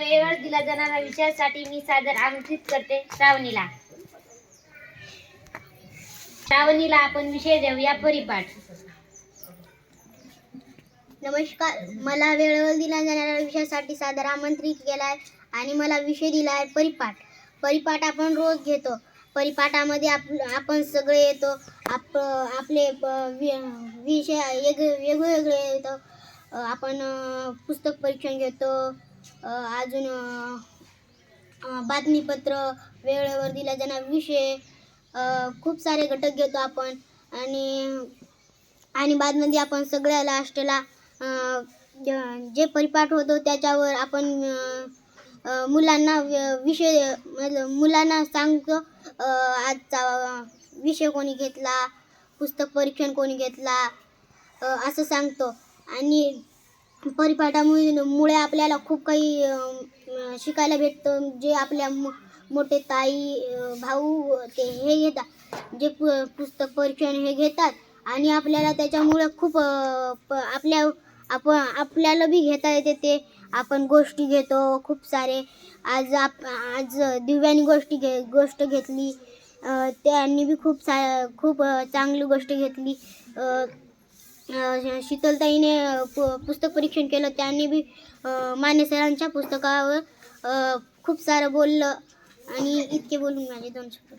वेळेवर दिला जाणारा विषयासाठी मी सादर आमंत्रित करते श्रावणीला. श्रावणीला आपण विषय देऊया परिपाठ. नमस्कार. मला वेळेवर दिला जाणाऱ्या विषयासाठी सादर आमंत्रित केला आहे आणि मला विषय दिला आहे परिपाठ. परिपाठ आपण रोज घेतो. परिपाठामध्ये आप आपण सगळे येतो. आप आपले प- वि- विषय वेग वेगवेगळे येतो. आपण पुस्तक परीक्षण घेतो. अजून बातमीपत्र वेळेवर दिला जाणार विषय. खूप सारे घटक घेतो आपण. आणि आणि बादमध्ये आपण सगळ्या लास्टला जे परिपाठ होतो त्याच्यावर आपण मुलांना विषय मतलब मुलांना सांगतो. आजचा विषय कोणी घेतला पुस्तक परीक्षण कोणी घेतला असं सांगतो. आणि परिपाठामुळे मुळे आपल्याला खूप काही शिकायला भेटतं. जे आपल्या मो- मोठे ताई भाऊ ते हे घेतात जे पु पुस्तक परीक्षण हे घेतात. आणि आपल्याला त्याच्यामुळे खूप प- आपल्या आपण आपल्याला बी घेता येते ते. आपण गोष्टी घेतो खूप सारे. आज आप आज दिव्यानी गोष्टी घे गोष्ट घेतली. त्यांनी बी खूप सा खूप चांगली गोष्ट घेतली. शीतलताईने पु पुस्तक परीक्षण केलं. त्यांनी बी माने सरांच्या पुस्तकावर खूप सारं बोललं. आणि इतके बोलून माझे दोन शब्द